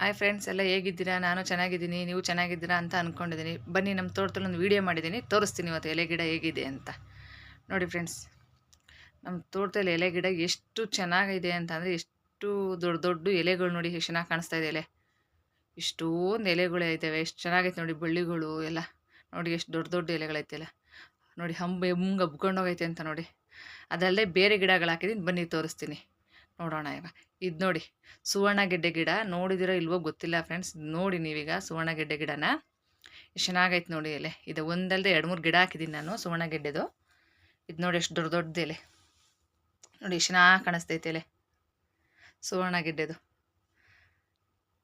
Hi friends, ಎಲ್ಲ ಹೇಗಿದ್ದೀರಾ? ನಾನು ಚೆನ್ನಾಗಿದ್ದೀನಿ, ನೀವು ಚೆನ್ನಾಗಿದ್ದೀರಾ? ಅಂತ ಅಂದ್ಕೊಂಡಿದ್ದೀನಿ ಬನ್ನಿ, ನಮ್ಮ ತೋಟದಲ್ಲಿ ಒಂದು ವೀಡಿಯೋ ಮಾಡಿದ್ದೀನಿ. ತೋರಿಸ್ತೀನಿ ಇವತ್ತು ಎಲೆ ಗಿಡ ಹೇಗಿದೆ ಅಂತ. ನೋಡಿ ಫ್ರೆಂಡ್ಸ್, ನಮ್ಮ ತೋಟದಲ್ಲಿ ಎಲೆ ಗಿಡ ಎಷ್ಟು ಚೆನ್ನಾಗಿದೆ ಅಂತ ಅಂದರೆ ಎಷ್ಟು ದೊಡ್ಡ ದೊಡ್ಡ ಎಲೆಗಳು ನೋಡಿ ಎಷ್ಟು ಚೆನ್ನಾಗಿ ಕಾಣಿಸ್ತಾ ಇದೆ ಎಲೆ. ಇಷ್ಟೊಂದು ಎಲೆಗಳು ಇದ್ದಾವೆ ಎಷ್ಟು ಚೆನ್ನಾಗೈತೆ ನೋಡಿ ಬಳ್ಳಿಗಳು ಎಲ್ಲ. ನೋಡಿ ಎಷ್ಟು ದೊಡ್ಡ ದೊಡ್ಡ ಎಲೆಗಳೈತೆಲ್ಲ ನೋಡಿ ಹಂಬ, ಹೆಂಗೆ ಹಬ್ಕೊಂಡೋಗೈತೆ ಅಂತ ನೋಡಿ. ಅದಲ್ಲದೆ ಬೇರೆ ಗಿಡಗಳು ಹಾಕಿದ್ದೀನಿ. ಬನ್ನಿ ತೋರಿಸ್ತೀನಿ. ನೋಡೋಣ ಈಗ ಇದು ನೋಡಿ ಸುವರ್ಣಗೆಡ್ಡೆ ಗಿಡ ನೋಡಿದಿರೋ ಇಲ್ವೋ ಗೊತ್ತಿಲ್ಲ ಫ್ರೆಂಡ್ಸ್ ನೋಡಿ ನೀವೀಗ ಸುವರ್ಣಗೆಡ್ಡೆ ಗಿಡನ. ಎಷ್ಟು ಚೆನ್ನಾಗೈತೆ ನೋಡಿ ಎಲೆ. ಇದು ಒಂದಲ್ಲದೆ ಎರಡು ಮೂರು ಗಿಡ ಹಾಕಿದ್ದೀನಿ ನಾನು ಸುವರ್ಣಗೆಡ್ಡೆದು ಇದು ನೋಡಿ ಎಷ್ಟು ದೊಡ್ಡ ದೊಡ್ಡದು ಎಲೆ. ನೋಡಿ ಎಷ್ಟು ಚೆನ್ನಾಗಿ ಕಾಣಿಸ್ತೈತೆ ಎಲೆ. ಸುವರ್ಣಗೆಡ್ಡೆದು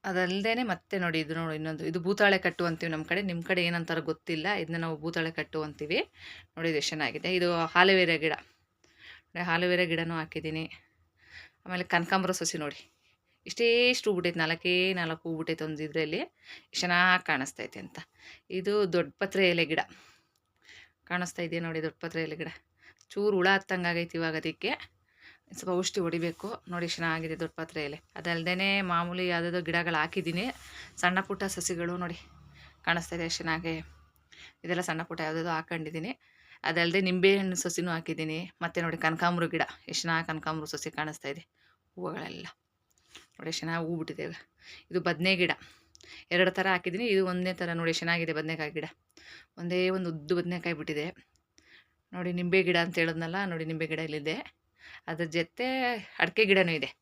ಅದಲ್ಲದೆ ಮತ್ತೆ ನೋಡಿ ಇದು ನೋಡಿ ಇನ್ನೊಂದು. ಇದು ಭೂತಾಳೆ ಕಟ್ಟು ಅಂತೀವಿ ನಮ್ಮ ಕಡೆ. ನಿಮ್ಮ ಕಡೆ ಏನಂತಾರೋ ಗೊತ್ತಿಲ್ಲ. ಇದನ್ನ ನಾವು ಭೂತಾಳೆ ಕಟ್ಟು ಅಂತೀವಿ. ನೋಡಿ ಇದು ಎಷ್ಟು ಚೆನ್ನಾಗಿದೆ. ಇದು ಹಾಲುವೆರೆ ಗಿಡ. ನೋಡಿ ಹಾಲುವೆರೆ ಗಿಡನೂ ಹಾಕಿದ್ದೀನಿ ಆಮೇಲೆ ಕನಕಾಂಬರ ಸಸಿ ನೋಡಿ. ಇಷ್ಟೇ ಇಷ್ಟು ಹೂಬಿಟ್ಟೈತೆ ನಾಲ್ಕೇ ನಾಲ್ಕು ಹೂಬಿಟ್ಟೈತೆ ಒಂದು ಇದರಲ್ಲಿ. ಚೆನ್ನಾಗಿ ಕಾಣಿಸ್ತೈತೆ ಅಂತ. ಇದು ದೊಡ್ಡ ಪತ್ರೆ ಎಲೆ ಗಿಡ. ಕಾಣಿಸ್ತಾ ಇದೆಯಾ ನೋಡಿ ದೊಡ್ಡ ಪತ್ರೆ ಎಲೆ ಗಿಡ. ಚೂರು ಹುಳ ಹತ್ತಂಗೆ ಆಗೈತೆ ಇವಾಗ ಅದಕ್ಕೆ. ಸ್ವಲ್ಪ ಔಷಧಿ ಹೊಡಿಬೇಕು. ನೋಡಿ ಚೆನ್ನಾಗಿದೆ ದೊಡ್ಡ ಪತ್ರೆ ಎಲೆ. ಅದಲ್ಲದೆ ಮಾಮೂಲಿ ಯಾವುದಾದ್ರು ಗಿಡಗಳು ಹಾಕಿದ್ದೀನಿ. ಸಣ್ಣ ಪುಟ್ಟ ಸಸಿಗಳು ನೋಡಿ ಕಾಣಿಸ್ತಾ ಇದೆ ಚೆನ್ನಾಗಿ. ಇದೆಲ್ಲ ಸಣ್ಣ ಪುಟ್ಟ ಯಾವುದಾದ್ರು ಹಾಕೊಂಡಿದ್ದೀನಿ. ಅದಲ್ಲದೆ ನಿಂಬೆಹಣ್ಣು ಸಸಿನೂ ಹಾಕಿದ್ದೀನಿ. ಮತ್ತು ನೋಡಿ ಕನಕಾಂಬ್ರ ಗಿಡ, ಎಷ್ಟು ಚೆನ್ನಾಗಿ ಕನಕಾಂಬ್ರ ಸಸಿ ಕಾಣಿಸ್ತಾ ಇದೆ. ಹೂವುಗಳೆಲ್ಲ. ನೋಡಿ ಎಷ್ಟು ಚೆನ್ನಾಗಿ ಹೂ ಬಿಟ್ಟಿದ್ದೇವೆ ಇದು ಬದನೆ ಗಿಡ. ಎರಡು ಥರ ಹಾಕಿದ್ದೀನಿ. ಇದು ಒಂದೇ ಥರ ನೋಡಿ ಚೆನ್ನಾಗಿದೆ ಬದನೆಕಾಯಿ ಗಿಡ. ಒಂದೇ ಒಂದು ಉದ್ದು ಬದನೆಕಾಯಿ ಬಿಟ್ಟಿದೆ. ನೋಡಿ ನಿಂಬೆ ಗಿಡ ಅಂತ ಹೇಳಿದ್ನಲ್ಲ, ನೋಡಿ ನಿಂಬೆ ಗಿಡ ಇಲ್ಲಿದೆ. ಅದ್ರ ಜೊತೆ ಅಡಿಕೆ ಗಿಡನೂ ಇದೆ.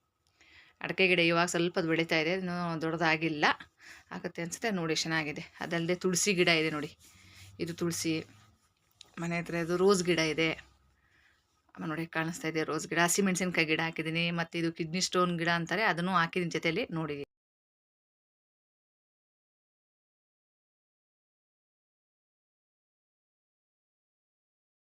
ಅಡಿಕೆ ಗಿಡ ಇವಾಗ ಸ್ವಲ್ಪ ಅದು ಬೆಳೀತಾ ಇದೆ, ಇನ್ನೂ ದೊಡ್ಡದಾಗಿಲ್ಲ. ಆಗುತ್ತೆ ಅನಿಸುತ್ತೆ, ನೋಡಿ ಚೆನ್ನಾಗಿದೆ. ಅದಲ್ಲದೆ ತುಳಸಿ ಗಿಡ ಇದೆ ನೋಡಿ. ಇದು ತುಳಸಿ. ಮನೆ ಹತ್ರ ಇದು ರೋಸ್ ಗಿಡ ಇದೆ. ನೋಡಿ ಕಾಣಿಸ್ತಾ ಇದೆ ರೋಸ್ ಗಿಡ. ಹಸಿಮೆಣಸಿನ್ಕಾಯಿ ಗಿಡ ಹಾಕಿದ್ದೀನಿ. ಮತ್ತು ಇದು ಕಿಡ್ನಿ ಸ್ಟೋನ್ ಗಿಡ ಅಂತಾರೆ. ಅದನ್ನು ಹಾಕಿದ್ದೀನಿ ಜೊತೆಯಲ್ಲಿ ನೋಡಿ